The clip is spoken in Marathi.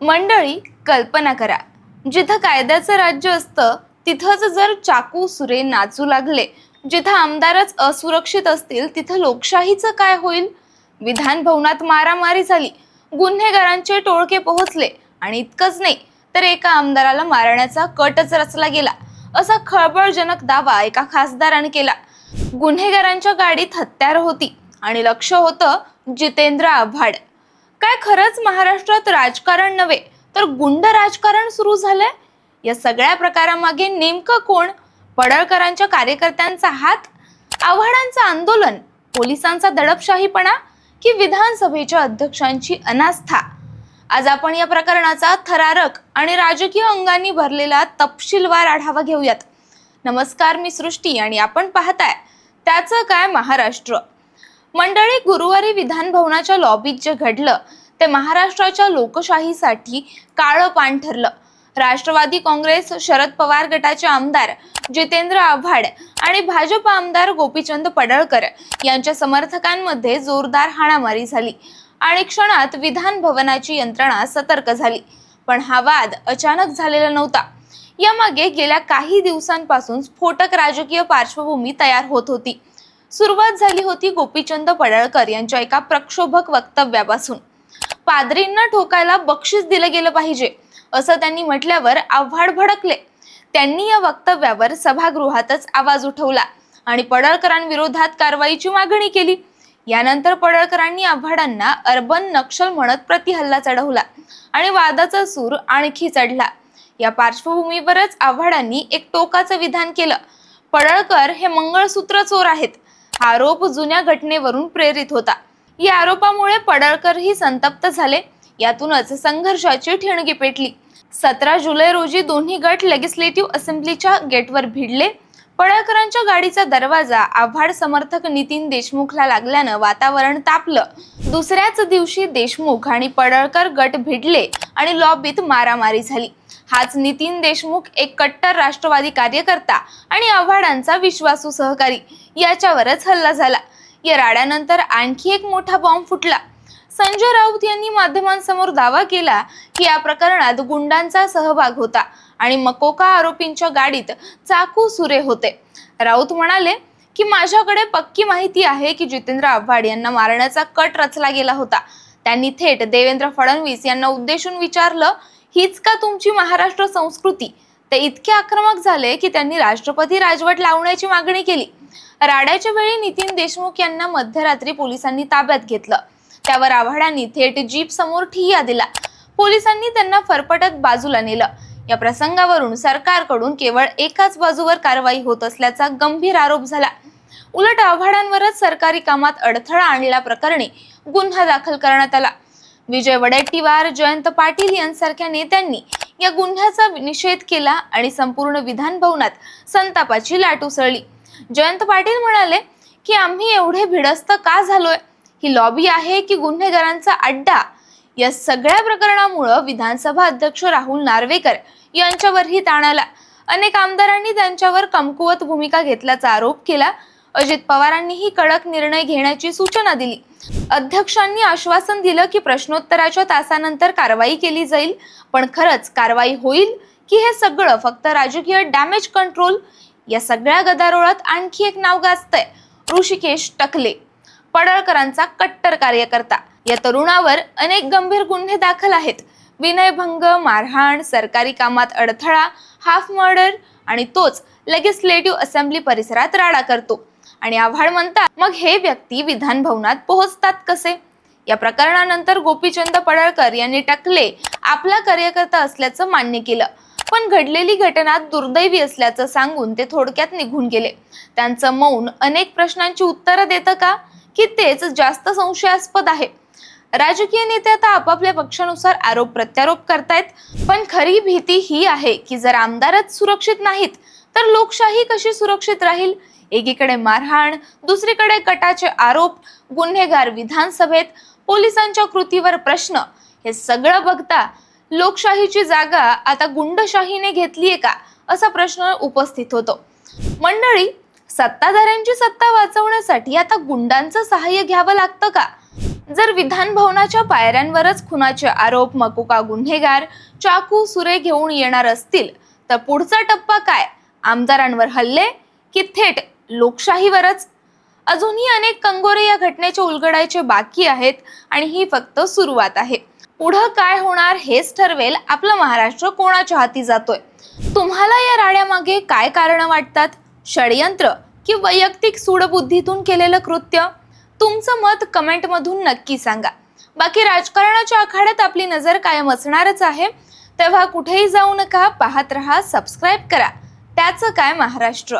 मंडळी कल्पना करा. जिथं कायद्याचं राज्य असतं तिथंच जर चाकू सुरे नाचू लागले जिथं आमदारच असुरक्षित असतील तिथं लोकशाहीचं काय होईल? विधान भवनात मारामारी झाली गुन्हेगारांचे टोळके पोहोचले आणि इतकंच नाही तर एका आमदाराला मारण्याचा कटच रचला गेला. असा खळबळजनक दावा एका खासदाराने केला. गुन्हेगारांच्या गाडीत हत्यार होती आणि लक्ष होतं जितेंद्र आव्हाड. काय खरंच महाराष्ट्रात राजकारण नव्हे तर गुंड राजकारण सुरू झालंय? या सगळ्या प्रकारामागे नेमकं कोण? पडळकरांच्या कार्यकर्त्यांचा हात? आव्हाडांचं आंदोलन? पोलिसांचा दडपशाहीपणा? की विधानसभेच्या अध्यक्षांची अनास्था? आज आपण या प्रकरणाचा थरारक आणि राजकीय अंगांनी भरलेला तपशीलवार आढावा घेऊयात. नमस्कार मी सृष्टी आणि आपण पाहताय त्याचं काय महाराष्ट्र? मंडळी गुरुवारी विधानभवनाच्या लॉबीत जे घडलं ते महाराष्ट्राच्या लोकशाहीसाठी काळं पान ठरलं. राष्ट्रवादी काँग्रेस शरद पवार गटाचे आमदार जितेंद्र आव्हाड आणि भाजप आमदार गोपीचंद पडळकर यांच्या समर्थकांमध्ये जोरदार हाणामारी झाली. आणि क्षणात विधान भवनाची यंत्रणा सतर्क झाली. पण हा वाद अचानक झालेला नव्हता. यामागे गेल्या काही दिवसांपासून स्फोटक राजकीय पार्श्वभूमी तयार होत होती. सुरुवात झाली होती गोपीचंद पडळकर यांच्या एका प्रक्षोभक वक्तव्यापासून. पादरींना ठोकायला बक्षीस दिलं गेलं पाहिजे असं त्यांनी म्हटल्यावर आव्हाड भडकले. त्यांनी या वक्तव्यावर सभागृहातच आवाज उठवला आणि पडळकरांविरोधात कारवाईची मागणी केली. यानंतर पडळकरांनी आव्हाडांना अर्बन नक्षल म्हणत प्रतिहल्ला चढवला आणि वादाचा सूर आणखी चढला. या पार्श्वभूमीवरच आव्हाडांनी एक टोकाचं विधान केलं. पडळकर हे मंगळसूत्र चोर आहेत. आरोप जुन्या घटनेवरून प्रेरित होता. या आरोपामुळे पडळकरही संतप्त झाले. यातूनच संघर्षाची ठिणगी पेटली. सतरा जुलै रोजी दोन्ही गट लेगिस्लेटिव्ह असेंब्लीच्या गेटवर भिडले. पडळकरांच्या गाडीचा दरवाजा आव्हाड समर्थक नितीन देशमुखला लागल्यानं वातावरण तापलं. दुसऱ्याच दिवशी देशमुख आणि पडळकर गट भिडले आणि लॉबीत मारामारी झाली. हाच नितीन देशमुख एक कट्टर राष्ट्रवादी कार्यकर्ता आणि आव्हाडांचा विश्वासू सहकारी. याच्यावरच हल्ला झाला. या राड्यानंतर आणखी एक मोठा बॉम्ब फुटला. संजय राऊत यांनी माध्यमांसमोर दावा केला की या प्रकरणात गुंडांचा सहभाग होता आणि मकोका आरोपींच्या गाडीत चाकू सुरे होते. राऊत म्हणाले की माझ्याकडे पक्की माहिती आहे की जितेंद्र आव्हाड यांना मारण्याचा कट रचला गेला होता. त्यांनी थेट देवेंद्र फडणवीस यांना उद्देशून विचारलं हीच का तुमची महाराष्ट्र संस्कृती? ते इतके आक्रमक झाले की त्यांनी राष्ट्रपती राजवट लावण्याची मागणी केली. राड्याच्या वेळी नितीन देशमुख यांना मध्यरात्री पोलिसांनी ताब्यात घेतलं. त्यावर आव्हाडांनी थेट जीप समोर ठिय्या दिला पोलिसांनी त्यांना फरफटत बाजूला नेलं. या प्रसंगावरून सरकारकडून केवळ एकाच बाजूवर कारवाई होत असल्याचा गंभीर आरोप झाला. उलट आव्हाडांवरच सरकारी कामात अडथळा आणल्या प्रकरणी गुन्हा दाखल करण्यात आला. विजय वडेट्टीवार जयंत पाटील यांसारख्या नेत्यांनी या गुन्ह्याचा निषेध केला आणि संपूर्ण विधान भवनात संतापाची लाट उसळली. जयंत पाटील म्हणाले की आम्ही एवढे भिडस्त का झालोय? ही लॉबी आहे की गुन्हेगारांचा अड्डा? या सगळ्या प्रकरणामुळं विधानसभा अध्यक्ष राहुल नार्वेकर यांच्यावरही ताण आला. अनेक आमदारांनी त्यांच्यावर कमकुवत भूमिका घेतल्याचा आरोप केला अजित पवारांनीही कडक निर्णय घेण्याची सूचना दिली. अध्यक्षांनी आश्वासन दिलं की प्रश्नोत्तराच्या तासानंतर कारवाई केली जाईल. पण खरंच कारवाई होईल की हे सगळं फक्त राजकीय डॅमेज कंट्रोल? या सगळ्या गदारोळात आणखी एक नाव गाजतंय. ऋषिकेश टकले. पडळकरांचा कट्टर कार्यकर्ता. या तरुणावर अनेक गंभीर गुन्हे दाखल आहेत. विनयभंग मारहाण सरकारी कामात अडथळा हाफ मर्डर आणि तोच लेगिस्लेटिव्ह असेंब्ली परिसरात राडा करतो. आणि आव्हाड म्हणतात मग हे व्यक्ती विधान भवनात पोहोचतात कसे? या प्रकरणानंतर गोपीचंद पडळकर यांनी टकले आपला कार्यकर्ता असल्याचं मान्य केलं. पण घडलेली घटना दुर्दैवी असल्याचं सांगून ते थोडक्यात निघून गेले. त्यांचं मौन अनेक प्रश्नांची उत्तरं देतं का? की तेच जास्त संशयास्पद आहे. राजकीय नेते आता आपापल्या पक्षानुसार आरोप प्रत्यारोप करतायत. पण खरी भीती ही आहे की जर आमदारच सुरक्षित नाहीत तर लोकशाही कशी सुरक्षित राहील? एकीकडे मारहाण दुसरीकडे कटाचे आरोप गुन्हेगार विधानसभेत पोलिसांच्या कृतीवर प्रश्न. हे सगळं बघता लोकशाहीची जागा आता गुंडशाहीने घेतलीये का? असा प्रश्न उपस्थित होतो. मंडळी सत्ताधाऱ्यांची सत्ता वाचवण्यासाठी आता गुंडांचं सहाय्य घ्यावं लागतं का? जर विधान भवनाच्या पायऱ्यांवरच खुनाचे आरोप मकुका गुन्हेगार चाकू सुरे घेऊन येणार असतील तर पुढचा टप्पा काय? आमदारांवर हल्ले की थेट लोकशाहीवरच. अजूनही अनेक कंगोरे या घटनेचे उलगडायचे बाकी आहेत आणि ही फक्त सुरुवात आहे. पुढं काय होणार हेच ठरवेल आपलं महाराष्ट्र कोणाच्या हाती जातोय. तुम्हाला या राड्यामागे काय कारण वाटतात? षडयंत्र की वैयक्तिक सूडबुद्धीतून केलेलं कृत्य? तुमचं मत कमेंटमधून नक्की सांगा. बाकी राजकारणाच्या आखाड्यात आपली नजर कायम असणारच आहे. तेव्हा कुठेही जाऊ नका पाहत रहा सबस्क्राईब करा. त्याचं काय महाराष्ट्र?